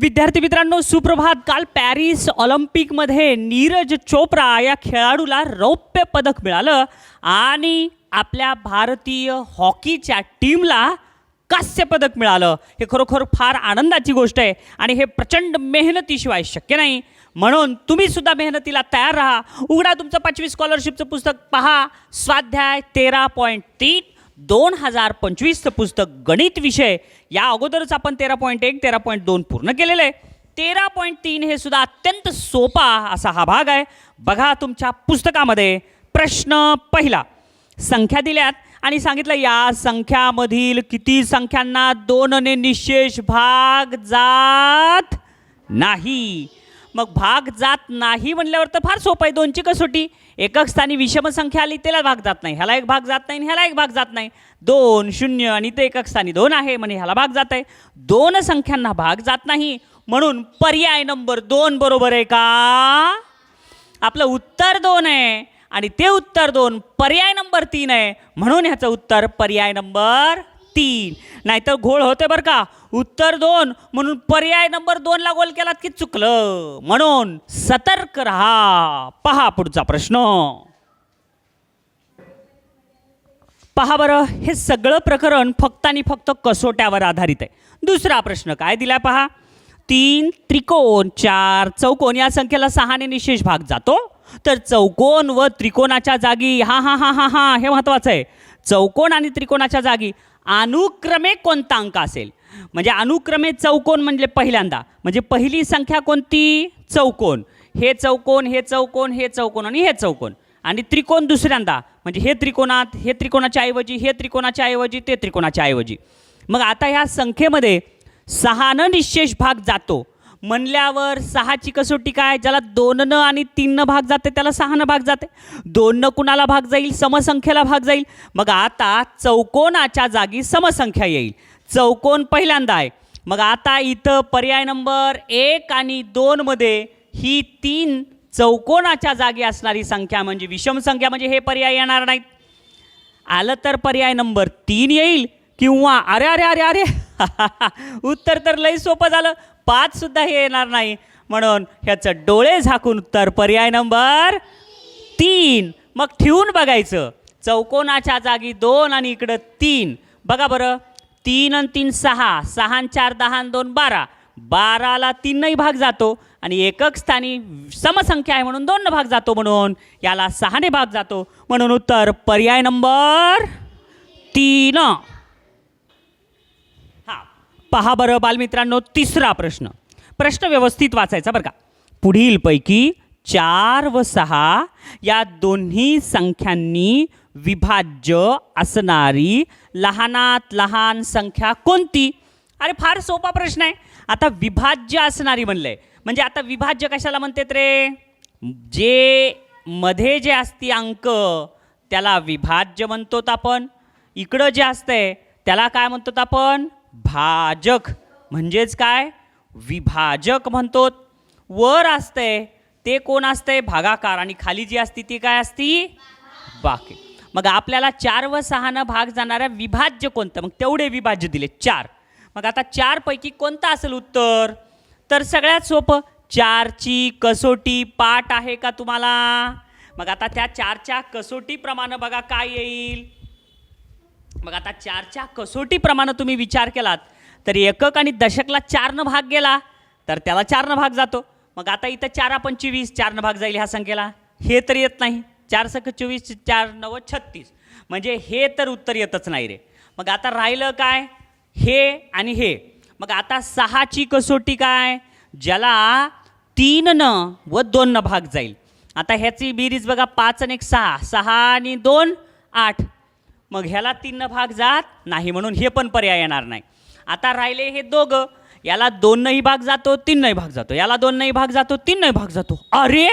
विद्यार्थी मित्रांनो सुप्रभात. काल पॅरिस ऑलिम्पिकमध्ये नीरज चोप्रा या खेळाडूला रौप्य पदक मिळालं आणि आपल्या भारतीय हॉकीच्या टीमला कांस्य पदक मिळालं. हे खरोखर फार आनंदाची गोष्ट आहे आणि हे प्रचंड मेहनतीशिवाय शक्य नाही. म्हणून तुम्ही सुद्धा मेहनतीला तयार राहा. उघडा तुमचं पाचवी स्कॉलरशिपचं पुस्तक पहा. स्वाध्याय तेरा पॉईंट तीन दोन हजार पंचवीसचं पुस्तक गणित विषय. या अगोदरच आपण तेरा पॉईंट एक तेरा पॉईंट दोन पूर्ण केलेलं आहे. तेरा पॉईंट तीन हे सुद्धा अत्यंत सोपा असा हा भाग आहे. बघा तुमच्या पुस्तकामध्ये प्रश्न पहिला. संख्या दिल्यात आणि सांगितलं या संख्यामधील किती संख्यांना दोनने निशेष भाग जात नाही? मग भाग जात नाही म्हणल्यावर तर फार सोपं आहे. दोनची कसोटी. एकक स्थानी विषम संख्या आली त्याला भाग जात नाही. ह्याला एक भाग जात नाही आणि ह्याला एक भाग जात नाही. दोन शून्य आणि ते एकक स्थानी दोन आहे म्हणजे ह्याला भाग जात आहे. दोन संख्यांना भाग जात नाही. म्हणून पर्याय नंबर दोन बरोबर आहे का? आपलं उत्तर दोन आहे आणि ते उत्तर दोन पर्याय नंबर तीन आहे. म्हणून ह्याचं उत्तर पर्याय नंबर तीन. नाहीतर घोळ होते बरं का. उत्तर दोन म्हणून पर्याय नंबर दोनला गोल केलात की चुकलं. म्हणून सतर्क राहा. पहा पुढचा प्रश्न. पहा बरं हे सगळं प्रकरण फक्त आणि फक्त कसोट्यावर आधारित आहे. दुसरा प्रश्न काय दिला पहा. तीन त्रिकोण चार चौकोन या संख्येला सहाने निशेष भाग जातो. तर चौकोन व त्रिकोणाच्या जागी हा हा हा हा हा हे महत्वाचं आहे. चौकोन आणि त्रिकोणाच्या जागी अनुक्रमे कोणता अंक असेल? म्हणजे अनुक्रमे चौकोन म्हणजे पहिल्यांदा. म्हणजे पहिली संख्या कोणती? चौकोन. हे चौकोन हे चौकोन हे चौकोन आणि हे चौकोन. आणि त्रिकोण दुसऱ्यांदा. म्हणजे हे त्रिकोणात हे त्रिकोणाच्या ऐवजी हे त्रिकोणाच्या ऐवजी ते त्रिकोणाच्या ऐवजी. मग आता ह्या संख्येमध्ये सहानं निशेष भाग जातो. म्हणल्यावर सहाची कसोटी काय? ज्याला दोननं आणि तीननं भाग जाते त्याला सहानं भाग जाते. दोननं कुणाला भाग जाईल? समसंख्येला भाग जाईल. मग आता चौकोनाच्या जागी समसंख्या येईल. चौकोन पहिल्यांदा आहे. मग आता इथं पर्याय नंबर एक आणि दोनमध्ये ही तीन चौकोनाच्या जागी असणारी संख्या म्हणजे विषम संख्या म्हणजे हे पर्याय येणार नाहीत. आलं तर पर्याय नंबर तीन येईल. किंवा अरे अरे अरे अरे उत्तर तर लई सोपं झालं. पाच सुद्धा हे येणार नाही. म्हणून ह्याचं डोळे झाकून उत्तर पर्याय नंबर तीन. मग ठेवून बघायचं. चौकोनाच्या जागी दोन आणि इकडं तीन. बघा बरं. तीन आणि तीन सहा. सहा चार दहा आणि दोन बारा. बाराला तीनही भाग जातो आणि एकक स्थानी समसंख्या आहे म्हणून दोन भाग जातो म्हणून याला सहाने भाग जातो. म्हणून उत्तर पर्याय नंबर तीन. पहा बरं बालमित्रांनो तिसरा प्रश्न. प्रश्न व्यवस्थित वाचायचा बरं का. पुढीलपैकी चार व सहा या दोन्ही संख्यांनी विभाज्य असणारी लहानात लहान संख्या कोणती? अरे फार सोपा प्रश्न आहे. आता विभाज्य असणारी म्हणलंय. म्हणजे आता विभाज्य कशाला म्हणतात रे? जे मध्ये जे असते अंक त्याला विभाज्य म्हणतो आपण. इकडं जे असतंय त्याला काय म्हणतो आपण? भाजक. म्हणजेच काय? विभाजक म्हणतो. वर असतंय ते कोण असतंय भागाकार. आणि खाली जी असती ती काय असती? बाकी. मग आपल्याला चार व सहानं भाग जाणाऱ्या विभाज्य कोणतं? मग तेवढे विभाज्य दिले. चार. मग आता चारपैकी कोणतं असेल उत्तर? तर सगळ्यात सोपं चारची कसोटी पाठ आहे का तुम्हाला? मग आता त्या चारच्या कसोटीप्रमाणे बघा काय येईल? मग आता चारच्या कसोटीप्रमाणे तुम्ही विचार केलात तर एकक आणि दशकला चारनं भाग गेला तर त्याला चारनं भाग जातो. मग आता इथं चारा पंचवीस चारनं भाग जाईल ह्या संख्येला. हे तर येत नाही. चार सख चोवीस चार नव छत्तीस. म्हणजे हे तर उत्तर येतच नाही रे. मग आता राहिलं काय? हे आणि हे. मग आता सहाची कसोटी काय? ज्याला तीननं व दोननं भाग जाईल. आता ह्याची बेरीज बघा पाच आणि एक सहा. सहा आणि दोन आठ. मग ह्याला तीननं भाग जात नाही म्हणून हे पण पर्याय येणार नाही. आता राहिले हे दोघं याला दोनही भाग जातो तीनही भाग जातो. याला दोनही भाग जातो तीनही भाग जातो. अरे!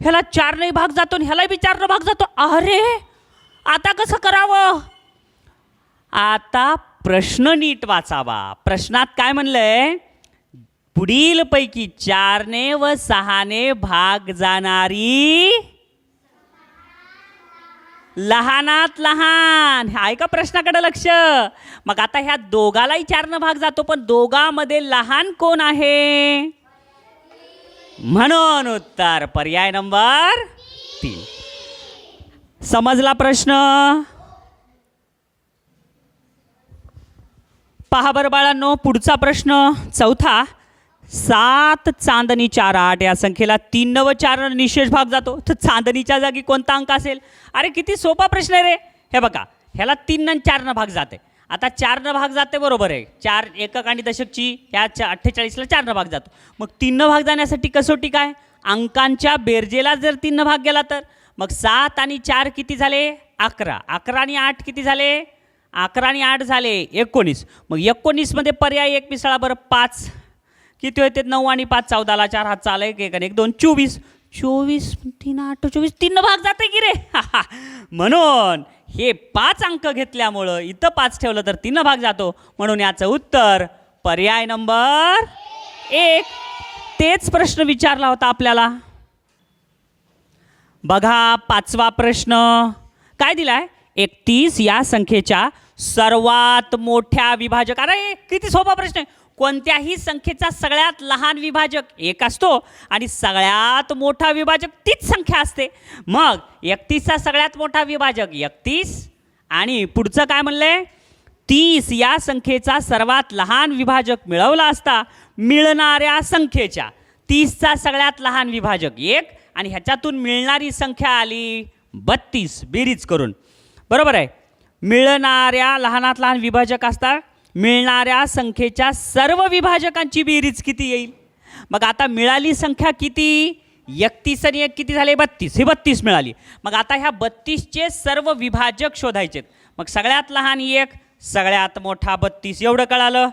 ह्याला चारनंही भाग जातो आणि ह्यालाही बी चारनं भाग जातो. अरे! आता कसं करावं? आता प्रश्न नीट वाचावा. प्रश्नात काय म्हणलंय? पुढीलपैकी चारने व सहाने भाग जाणारी लहानात लहान. आहे का प्रश्नाकडे लक्ष. मग आता ह्या दोघालाही चारनं भाग जातो पण दोघांमध्ये लहान कोण आहे? म्हणून उत्तर पर्याय नंबर तीन. समजला प्रश्न? पहा बरं बाळांनो पुढचा प्रश्न चौथा. सात चांदणी चार आठ या संख्येला तीन नव चार निशेष भाग जातो. तर चांदणीच्या जागी कोणता अंक असेल? अरे किती सोपा प्रश्न आहे रे. हे बघा ह्याला तीन न चारनं भाग जाते. आता चारनं भाग जाते बरोबर आहे. चार एकक आणि दशकची ह्या चा अठ्ठेचाळीसला चारनं भाग जातो. मग तीननं भाग जाण्यासाठी कसोटी काय? अंकांच्या बेरजेला जर तीननं भाग गेला तर? मग सात आणि चार किती झाले? अकरा. अकरा आणि आठ किती झाले? अकरा आणि आठ झाले एकोणीस. मग एकोणीसमध्ये पर्याय एक मिसळा बरं पाच. किती होते? नऊ आणि पाच चौदाला चार हात चाल एक एक आणि एक दोन चोवीस. चोवीस तीन आठ चोवीस तीन भाग जाते की रे? म्हणून हे पाच अंक घेतल्यामुळं इथं पाच ठेवलं तर तीन भाग जातो. म्हणून याचं उत्तर पर्याय नंबर एक. तेच प्रश्न विचारला होता आपल्याला. बघा पाचवा प्रश्न. काय दिलाय? एकतीस या संख्येच्या सर्वात मोठ्या विभाजक. अरे किती सोपा प्रश्न आहे. कोणत्याही संख्येचा सगळ्यात लहान विभाजक एक असतो आणि सगळ्यात मोठा विभाजक तीच संख्या असते. मग एकतीसचा सगळ्यात मोठा विभाजक एकतीस आणि पुढचं काय म्हणलंय? तीस या संख्येचा सर्वात लहान विभाजक मिळवला असता मिळणाऱ्या संख्येच्या तीसचा सगळ्यात लहान विभाजक एक आणि ह्याच्यातून मिळणारी संख्या आली बत्तीस. बेरीज करून. बरोबर आहे. मिळणाऱ्या लहानात लहान विभाजक असतात मिळणाऱ्या संख्येच्या सर्व विभाजकांची बेरीज किती येईल? मग आता मिळाली संख्या किती? एकतीस आणि एक किती झाले? बत्तीस. ही बत्तीस मिळाली. मग आता ह्या बत्तीसचे सर्व विभाजक शोधायचेत. मग सगळ्यात लहान एक सगळ्यात मोठा बत्तीस. एवढं कळालं?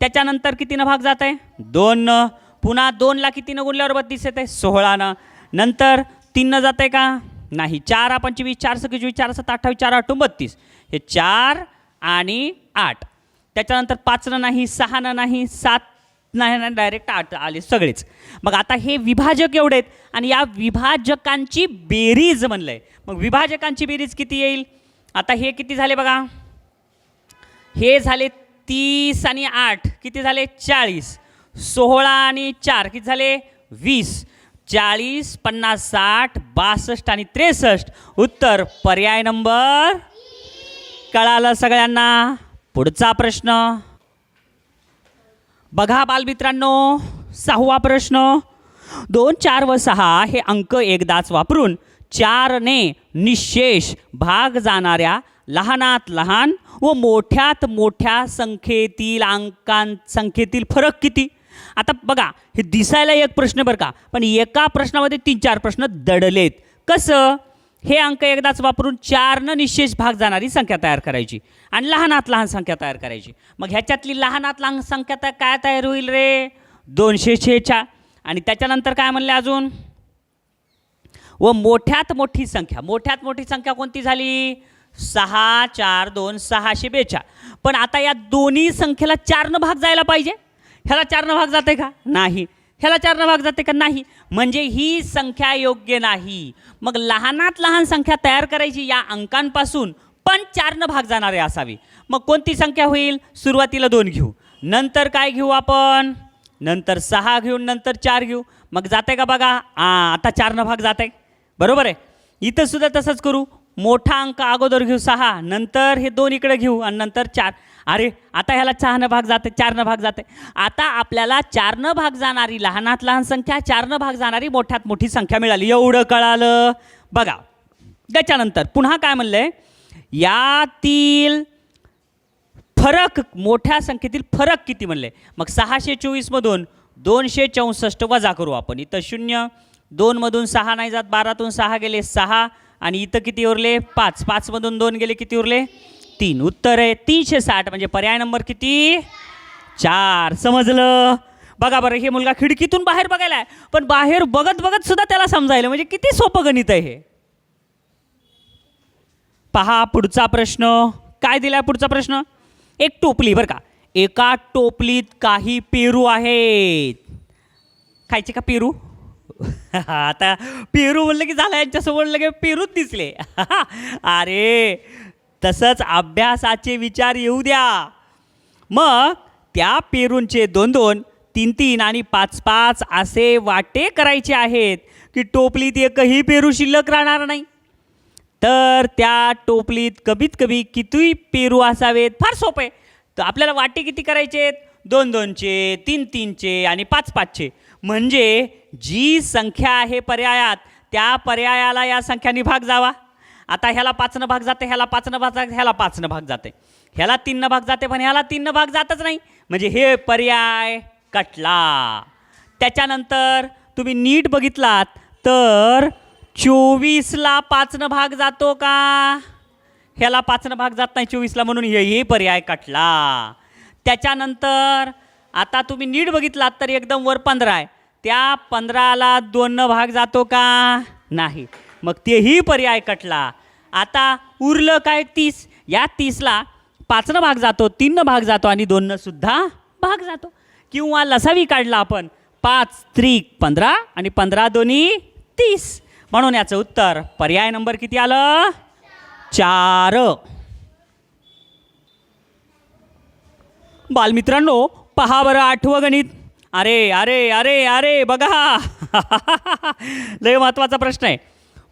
त्याच्यानंतर कितीनं भाग जात आहे? दोननं. पुन्हा दोनला कितीनं गुणल्यावर बत्तीस येत आहे? सोळानं. नंतर तीननं जात आहे का? नाही. चार पंचवीस चार सव्वीस चार सात अठ्ठावीस चार आठ बत्तीस. हे चार आणि आठ. त्याच्यानंतर पाचनं नाही सहानं नाही सात नाही नाही डायरेक्ट आठ आले सगळेच. मग आता हे विभाजक एवढे आहेत आणि या विभाजकांची बेरीज म्हणलं आहे मग विभाजकांची बेरीज किती येईल? आता हे किती झाले बघा? हे झाले तीस आणि आठ. किती झाले? चाळीस. सोळा आणि चार. किती झाले? वीस. चाळीस पन्नास साठ बासष्ट आणि त्रेसष्ट. उत्तर पर्याय नंबर? कळालं सगळ्यांना? पुढचा प्रश्न. बघा बालमित्रांनो सहावा प्रश्न. दोन चार व सहा हे अंक एकदाच वापरून चारने निशेष भाग जाणाऱ्या लहानात लहान व मोठ्यात मोठ्या संख्येतील अंकां संख्येतील फरक किती? आता बघा हे दिसायला एक प्रश्न बरं का पण एका प्रश्नामध्ये तीन चार प्रश्न दडलेत. कसं? हे अंक एकदाच वापरून चारनं निशेष भाग जाणारी संख्या तयार करायची. आणि लहानात लहान संख्या तयार करायची. मग ह्याच्यातली लहानात लहान संख्या तर काय तयार होईल रे? दोनशे छेच्या आणि त्याच्यानंतर काय म्हणले अजून? व मोठ्यात मोठी संख्या. मोठ्यात मोठी संख्या कोणती झाली? सहा चार दोन सहाशे बेचाळ पण आता या दोन्ही संख्येला चारनं भाग जायला पाहिजे. ह्याला चारनं भाग जाते का? नाही. ह्याला चारनं भाग जाते का? नाही. म्हणजे ही संख्या योग्य नाही. मग लहानात लहान संख्या तयार करायची या अंकांपासून पण चारनं भाग जाणारे असावी. मग कोणती संख्या होईल? सुरुवातीला दोन घेऊ. नंतर काय घेऊ आपण? नंतर सहा घेऊ नंतर चार घेऊ. मग जाते का बघा? आ आता चारनं भाग जाते. बरोबर आहे? इथं सुद्धा तसंच करू. मोठा अंक अगोदर घेऊ सहा नंतर हे दोन इकडे घेऊ आणि नंतर चार. अरे आता ह्याला चहानं भाग जाते चारनं भाग जाते. आता आपल्याला चारनं भाग जाणारी लहानात लहान संख्या चारनं भाग जाणारी मोठ्यात मोठी संख्या मिळाली. एवढं कळालं? बघा. त्याच्यानंतर पुन्हा काय म्हणलंय? यातील फरक मोठ्या संख्येतील फरक किती म्हणले मग सहाशे चोवीसमधून दोनशे चौसष्ट वजा करू आपण. इथं शून्य दोनमधून सहा नाही जात बारातून सहा गेले सहा आणि इथं किती उरले? पाच. पाचमधून दोन गेले किती उरले? तीन. उत्तर आहे तीनशे साठ. म्हणजे पर्याय नंबर किती? चार. समजलं? बघा बरं हे मुलगा खिडकीतून बाहेर बघायला आहे. पण बाहेर बघत बघत सुद्धा त्याला समजायला. म्हणजे किती सोपं गणित आहे हे. पहा पुढचा प्रश्न. काय दिलाय पुढचा प्रश्न? एक टोपली बरं का. एका टोपलीत काही पेरू आहेत. खायचे का पेरू? आता पेरू म्हणलं की झालं यांच्यासमोर लगे पेरूच दिसले. अरे तसंच अभ्यासाचे विचार येऊ द्या. मग त्या पेरूंचे दोन दोन तीन तीन आणि पाच पाच असे वाटे करायचे आहेत की टोपलीत एकही पेरू शिल्लक राहणार नाही. तर त्या टोपलीत कमीत कमी किती पेरू असावेत? फार सोपे. तर आपल्याला वाटे किती करायचे आहेत दोन दोनचे तीन तीनचे आणि पाच पाचचे म्हणजे जी संख्या आहे पर्यायात त्या पर्यायाला या संख्यानी भाग जावा. आता ह्याला पाचनं भाग जाते ह्याला पाचनं भाग जाते ह्याला पाचनं भाग जाते. ह्याला तीननं भाग जाते पण ह्याला तीननं भाग जातच नाही. म्हणजे हे पर्याय कटला. त्याच्यानंतर तुम्ही नीट बघितलात तर चोवीसला पाचनं भाग जातो का? ह्याला पाचनं भाग जात नाही चोवीसला म्हणून हे पर्याय कटला. त्याच्यानंतर आता तुम्ही नीट बघितलात तर एकदम वर पंधरा आहे. त्या पंधराला दोन भाग जातो का? नाही. मग तेही पर्याय कटला. आता उरलं काय तीस? या तीसला पाचनं भाग जातो तीननं भाग जातो आणि दोननं सुद्धा भाग जातो. किंवा लसावी काढला आपण पाच त्रिक पंधरा आणि पंधरा दोन्ही तीस. म्हणून याचं उत्तर पर्याय नंबर किती आलं? चार. बालमित्रांनो पहा बरं आठवं गणित अरे अरे अरे अरे बघा. लय महत्त्वाचा प्रश्न आहे.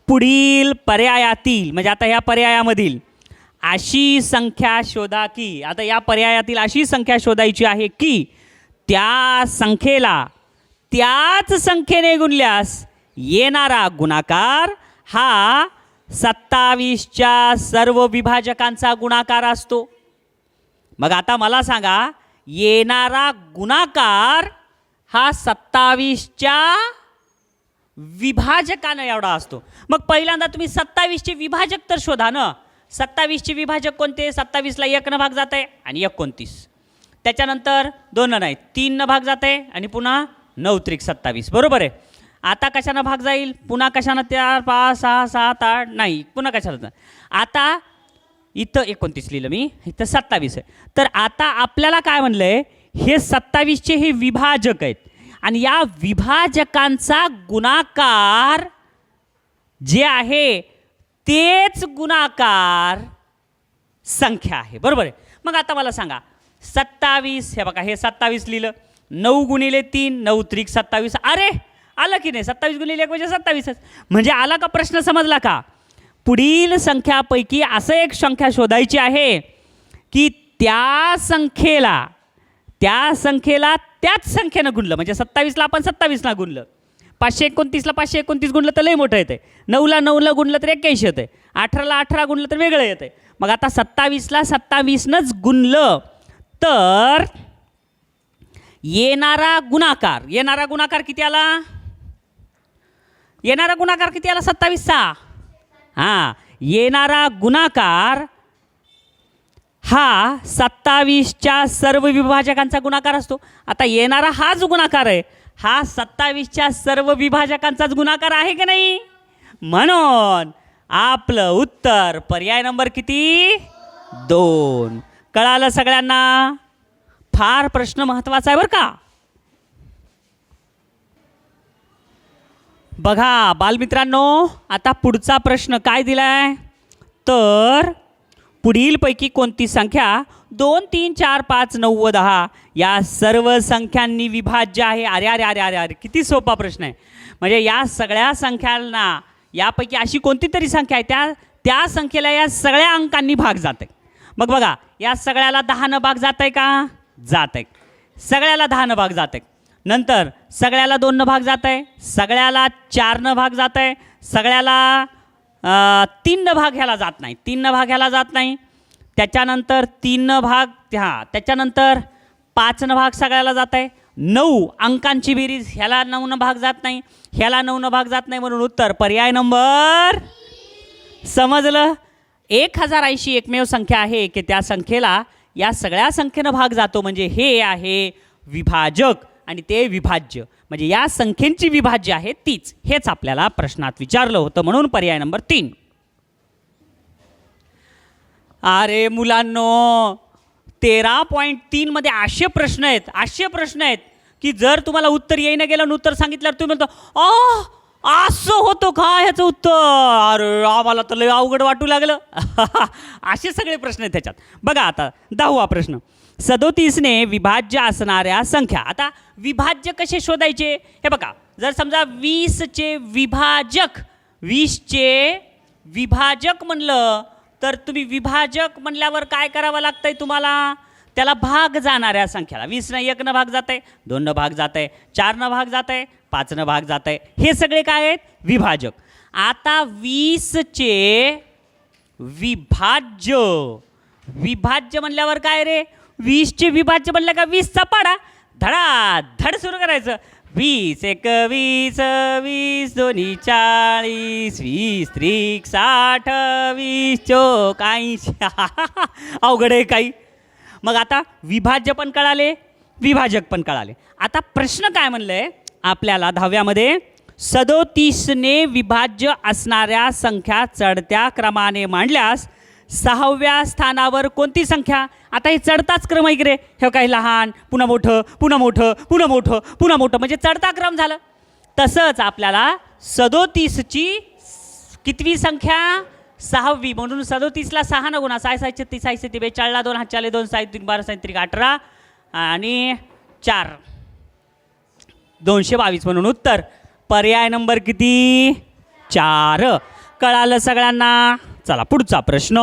पुढील पर्यायातील म्हणजे आता ह्या पर्यायामधील अशी संख्या शोधा की आता या पर्यायातील अशी संख्या शोधायची आहे की त्या संख्येला त्याच संख्येने गुणल्यास येणारा गुणाकार हा सत्तावीसच्या सर्व विभाजकांचा गुणाकार असतो. मग आता मला सांगा येणारा गुणाकार हा सत्तावीसच्या विभाजकानं एवढा असतो. मग पहिल्यांदा तुम्ही सत्तावीसचे विभाजक तर शोधा ना. सत्तावीसचे विभाजक कोणते? सत्तावीसला एकनं भाग जात आहे आणि एकोणतीस. त्याच्यानंतर दोन नाही तीननं भाग जात आहे आणि पुन्हा नऊ त्रिक सत्तावीस. बरोबर आहे? आता कशानं भाग जाईल? पुन्हा कशानं? चार पाच सहा सात आठ नाही पुन्हा कशानं आता इथं एकोणतीस लिहिलं मी इथं सत्तावीस आहे. तर आता आपल्याला काय म्हणलं आहे हे सत्तावीसचे हे विभाजक आहेत. आणि या विभाजकांचा गुणाकार जे आहे तेच गुणाकार संख्या आहे. बरोबर आहे? मग आता मला सांगा सत्तावीस हे बघा हे सत्तावीस लिहिलं. नऊ गुणिले तीन नऊ त्रिक सत्तावीस. अरे आलं की नाही? सत्तावीस गुणिले एक म्हणजे सत्तावीसच. म्हणजे आला का प्रश्न समजला का? पुढील संख्यापैकी असं एक संख्या शोधायची आहे की त्या संख्येला त्या संख्येला त्याच संख्येनं गुणलं. म्हणजे सत्तावीसला आपण सत्तावीसला गुणलं. पाचशे एकोणतीसला पाचशे एकोणतीस गुणलं तर लय मोठं येतं आहे नऊला नऊला गुणलं तर एक्क्याऐंशी येतं आहे अठराला अठरा गुणलं तर वेगळं येतं आहे मग आता सत्तावीसला सत्तावीसनंच गुणलं तर येणारा गुणाकार येणारा गुणाकार किती आला? येणारा गुणाकार किती आला? सत्तावीसचा. हां येणारा गुणाकार हा सत्तावीसच्या सर्व विभाजकांचा गुणाकार असतो. आता येणारा हाच गुणाकार आहे. हा सत्तावीसच्या सर्व विभाजकांचाच गुणाकार आहे की नाही? म्हणून आपलं उत्तर पर्याय नंबर किती? दोन. कळालं सगळ्यांना? फार प्रश्न महत्त्वाचा आहे बरं का? बघा बालमित्रांनो आता पुढचा प्रश्न काय दिलाय? तर पुढीलपैकी कोणती संख्या? दोन तीन चार पाच नऊ व दहा. या सर्व संख्यांनी विभाज्य आहे. अरे अरे अरे अरे अरे किती सोपा प्रश्न आहे. म्हणजे या सगळ्या संख्यांना यापैकी अशी कोणती तरी संख्या आहे त्या त्या संख्येला या सगळ्या अंकांनी भाग जात आहे मग बघा या सगळ्याला दहानं भाग जात आहे का? जात आहे सगळ्याला दहानं भाग जात आहे नंतर सगळ्याला दोननं भाग जात आहे सगळ्याला चारनं भाग जात आहे सगळ्याला तीननं भाग ह्याला जात नाही. तीननं भाग ह्याला जात नाही. त्याच्यानंतर तीननं भाग हां त्याच्यानंतर पाचनं भाग सगळ्याला जात आहे नऊ अंकांची बेरीज ह्याला नऊनं भाग जात नाही. ह्याला नऊनं भाग जात नाही म्हणून उत्तर पर्याय नंबर समजलं? एक हजार ऐंशी एकमेव संख्या आहे की त्या संख्येला या सगळ्या संख्येनं भाग जातो. म्हणजे हे आहे विभाजक. आणि ते विभाज्य म्हणजे या संख्येची विभाज्य आहे तीच हेच आपल्याला प्रश्नात विचारलं होतं म्हणून पर्याय नंबर तीन. अरे मुलांनो तेरा पॉईंट तीनमध्ये असे प्रश्न आहेत असे प्रश्न आहेत की जर तुम्हाला उत्तर येईना गेलं आणि उत्तर सांगितल्यावर तुम्ही म्हणतो आ असं होतं का ह्याचं उत्तर? अरे आम्हाला तर लय अवघड वाटू लागलं. असे सगळे प्रश्न आहेत त्याच्यात. बघा आता दहावा प्रश्न. सदोतीसने विभाज्य असणाऱ्या संख्या. आता विभाज्य कसे शोधायचे? हे बघा जर समजा वीसचे विभाजक वीसचे विभाजक म्हणलं तर तुम्ही विभाजक म्हणल्यावर काय करावं लागतंय तुम्हाला? त्याला भाग जाणाऱ्या संख्याला. वीसनं एकनं भाग जात आहे दोननं भाग जात आहे चारनं भाग जात आहे पाचनं भाग जात आहे हे सगळे काय आहेत? विभाजक. आता वीसचे विभाज्य विभाज्य म्हणल्यावर काय रे? वीसचे विभाज्य म्हणलं का? वीसचा पाडा. धडा धड सुरू करायचं. वीस एक वीस वीस दोन्ही चाळीस वीस त्रिक साठ वीस चोक ऐंशी. अवघड आहे काही. मग आता विभाज्य पण कळाले विभाजक पण कळाले. आता प्रश्न काय म्हणलंय? आपल्याला दहाव्यामध्ये सदोतीसने विभाज्य असणाऱ्या संख्या चढत्या क्रमाने मांडल्यास सहाव्या स्थानावर कोणती संख्या? आता हे चढताच क्रम इकडे रे? हे काही लहान पुन्हा मोठं पुन्हा मोठं पुन्हा मोठं पुन्हा मोठं म्हणजे चढता क्रम झालं. तसंच आपल्याला सदोतीसची कितवी संख्या? सहावी. म्हणून सदोतीसला सहा न गुणा साय सायचे तीस साय ती बेचाळला दोन हात दोन साय तीन बारा साय त्रिक अठरा आणि चार. दोनशे बावीस म्हणून उत्तर. पर्याय नंबर किती? चार. कळालं सगळ्यांना? चला पुढचा प्रश्न.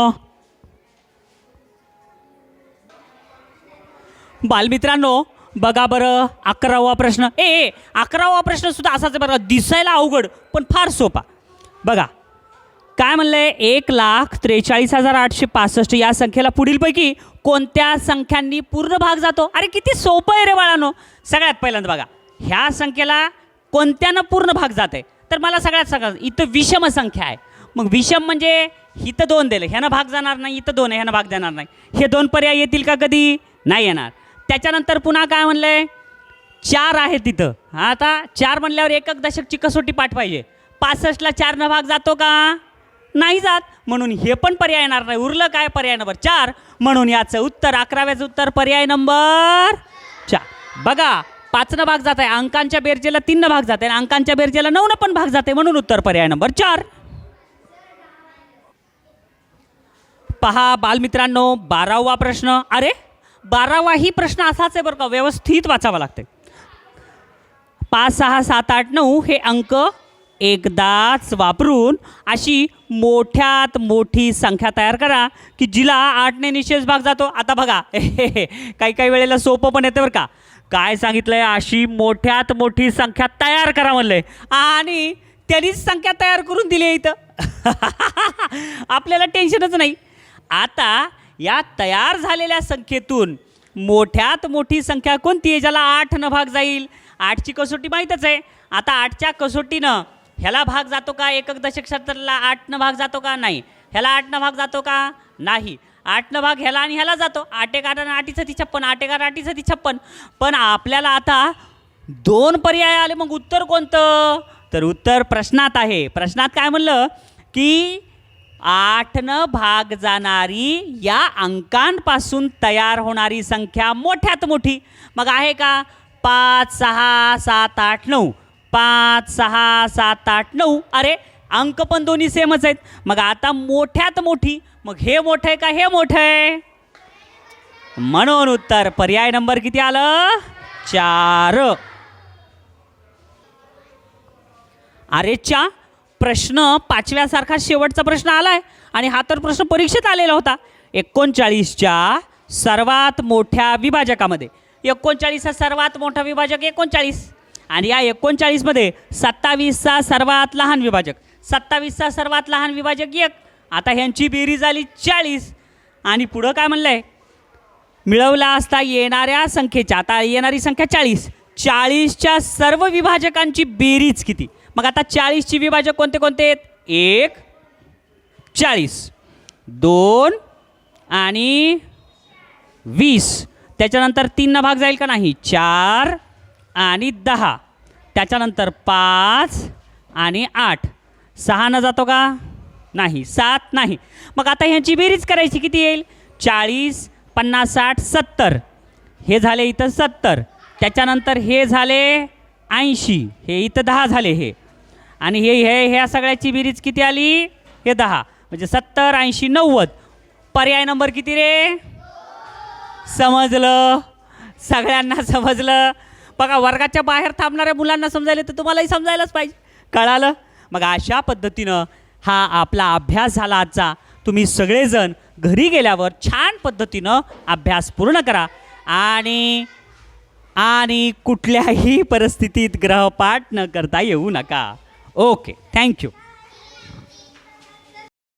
बालमित्रांनो बघा बरं अकरावा प्रश्न. ए ए अकरावा प्रश्न सुद्धा असाच आहे बरं दिसायला अवघड पण फार सोपा. बघा काय म्हणलंय एक लाख त्रेचाळीस हजार आठशे पासष्ट या संख्येला पुढीलपैकी कोणत्या संख्यांनी पूर्ण भाग जातो? अरे किती सोपं आहे रे बाळानो. सगळ्यात पहिल्यांदा बघा ह्या संख्येला कोणत्यानं पूर्ण भाग जाते तर मला सगळ्यात सगळं इथं विषम संख्या आहे. मग विषम म्हणजे इथं दोन दिलं. ह्यानं भाग जाणार नाही इथं दोन आहे ह्यानं भाग देणार नाही. हे दोन पर्याय येतील का कधी? नाही येणार. त्याच्यानंतर पुन्हा काय म्हणलं आहे चार आहे तिथं. आता चार म्हणल्यावर एकक दशकची कसोटी पाठ पाहिजे. पासष्टला चारनं भाग जातो का? नाही जात. म्हणून हे पण पर्याय येणार नाही. उरलं काय पर्याय नंबर चार? म्हणून याचं उत्तर अकराव्याचं उत्तर पर्याय नंबर चार. बघा पाचनं भाग जात आहे. अंकांच्या बेरजेला तीननं भाग जाते आणि अंकांच्या बेरजेला नऊनं पण भाग जाते म्हणून उत्तर पर्याय नंबर चार. पहा बालमित्रांनो बारावा प्रश्न. अरे बारावाही प्रश्न असाच आहे बरं का व्यवस्थित वाचावा लागते पाच सहा सात आठ नऊ हे अंक एकदाच वापरून अशी मोठ्यात मोठी संख्या तयार करा की जिला आठने निशेष भाग जातो. आता बघा काही काही वेळेला सोपं पण येतं बरं का. काय सांगितलंय? अशी मोठ्यात मोठी संख्या तयार करा म्हणलंय. आणि त्यांनीच संख्या तयार करून दिली आहे इथं. आपल्याला टेन्शनच नाही. आता या तयार झालेल्या संख्येतून मोठ्यात मोठी संख्या कोणती आहे? ज्याला आठ न भाग जाईल? आठची कसोटी माहीतच आहे. आता आठच्या कसोटीनं ह्याला भाग जातो का? एकक दशक क्षेत्राला आठनं भाग जातो का? नाही. ह्याला आठनं भाग जातो का? नाही. आठनं भाग ह्याला आणि ह्याला जातो. आठ एक आठ आठीचं ती छप्पन आठ एक आठ आठीचं ती छप्पन पण आपल्याला आता दोन पर्याय आले. मग उत्तर कोणतं? तर उत्तर प्रश्नात आहे. प्रश्नात काय म्हणलं? की आठनं भाग जाणारी या अंकांपासून तयार होणारी संख्या मोठ्यात मोठी. मग आहे का? पाच सहा सात आठ नऊ. पाच सहा सात आठ नऊ. अरे अंक पण दोन्ही सेमच आहेत. मग आता मोठ्यात मोठी. मग हे मोठं आहे का हे मोठं आहे? म्हणून उत्तर. पर्याय नंबर किती आलं? चार. अरे चा प्रश्न पाचव्यासारखा शेवटचा प्रश्न आलाय. आणि हा तर प्रश्न परीक्षेत आलेला होता. एकोणचाळीसच्या सर्वात मोठ्या विभाजकामध्ये. एकोणचाळीसचा सर्वात मोठा विभाजक एकोणचाळीस. आणि या एकोणचाळीसमध्ये सत्तावीसचा सर्वात लहान विभाजक. सत्तावीसचा सर्वात लहान विभाजक एक. आता ह्यांची बेरीज झाली चाळीस. आणि पुढं काय म्हणलं आहे मिळवला असता येणाऱ्या संख्येच्या आता येणारी संख्या चाळीस. चाळीसच्या सर्व विभाजकांची बेरीज किती? मग आता चाळीसची विभाजक कोणते कोणते आहेत? एक चाळीस. दोन आणि वीस. त्याच्यानंतर तीननं भाग जाईल का नाही? चार आणि दहा. त्याच्यानंतर पाच आणि आठ. सहानं जातो का? नाही सात नाही. मग आता ह्यांची बेरीज करायची किती येईल? चाळीस पन्नास साठ सत्तर. हे झाले इथं सत्तर. त्याच्यानंतर हे झाले ऐंशी. हे इथं दहा झाले हे. आणि हे हे ह्या सगळ्याची बेरीज किती आली? हे दहा. म्हणजे सत्तर ऐंशी नव्वद. पर्याय नंबर किती रे? समजलं. सगळ्यांना समजलं. बघा वर्गाच्या बाहेर थांबणाऱ्या मुलांना समजायला तर तुम्हालाही समजायलाच पाहिजे. कळालं? मग अशा पद्धतीनं हा आपला अभ्यास झाला आजचा. तुम्ही सगळेजण घरी गेल्यावर छान पद्धतीनं अभ्यास पूर्ण करा. आणि आणि कुठल्याही परिस्थितीत ग्रहपाठ न करता येऊ नका. Okay, thank you.